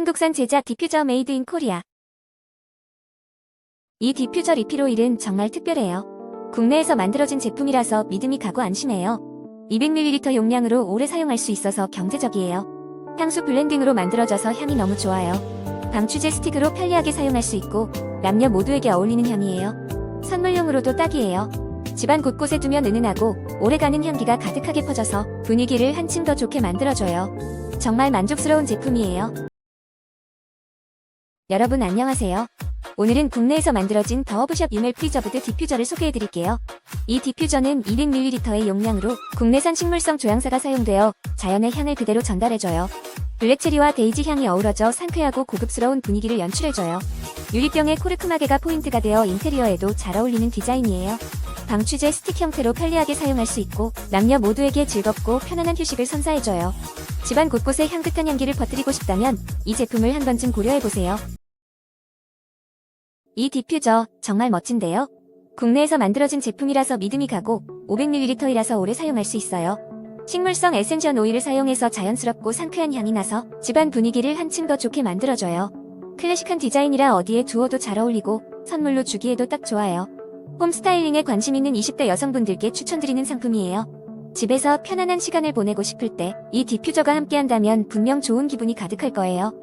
한국산 제작 디퓨저 메이드 인 코리아. 이 디퓨저 리필 오일은 정말 특별해요. 국내에서 만들어진 제품이라서 믿음이 가고 안심해요. 200ml 용량으로 오래 사용할 수 있어서 경제적이에요. 향수 블렌딩으로 만들어져서 향이 너무 좋아요. 방추제 스틱으로 편리하게 사용할 수 있고 남녀 모두에게 어울리는 향이에요. 선물용으로도 딱이에요. 집안 곳곳에 두면 은은하고 오래가는 향기가 가득하게 퍼져서 분위기를 한층 더 좋게 만들어줘요. 정말 만족스러운 제품이에요. 여러분 안녕하세요. 오늘은 국내에서 만들어진 더허브샵 유멜 프리저브드 디퓨저를 소개해드릴게요. 이 디퓨저는 200ml의 용량으로 국내산 식물성 조향사가 사용되어 자연의 향을 그대로 전달해줘요. 블랙체리와 데이지 향이 어우러져 상쾌하고 고급스러운 분위기를 연출해줘요. 유리병의 코르크마개가 포인트가 되어 인테리어에도 잘 어울리는 디자인이에요. 방추제 스틱 형태로 편리하게 사용할 수 있고 남녀 모두에게 즐겁고 편안한 휴식을 선사해줘요. 집안 곳곳에 향긋한 향기를 퍼뜨리고 싶다면 이 제품을 한 번쯤 고려해보세요. 이 디퓨저 정말 멋진데요? 국내에서 만들어진 제품이라서 믿음이 가고 500ml이라서 오래 사용할 수 있어요. 식물성 에센션 오일을 사용해서 자연스럽고 상쾌한 향이 나서 집안 분위기를 한층 더 좋게 만들어줘요. 클래식한 디자인이라 어디에 두어도 잘 어울리고 선물로 주기에도 딱 좋아요. 홈 스타일링에 관심 있는 20대 여성분들께 추천드리는 상품이에요. 집에서 편안한 시간을 보내고 싶을 때 이 디퓨저가 함께한다면 분명 좋은 기분이 가득할 거예요.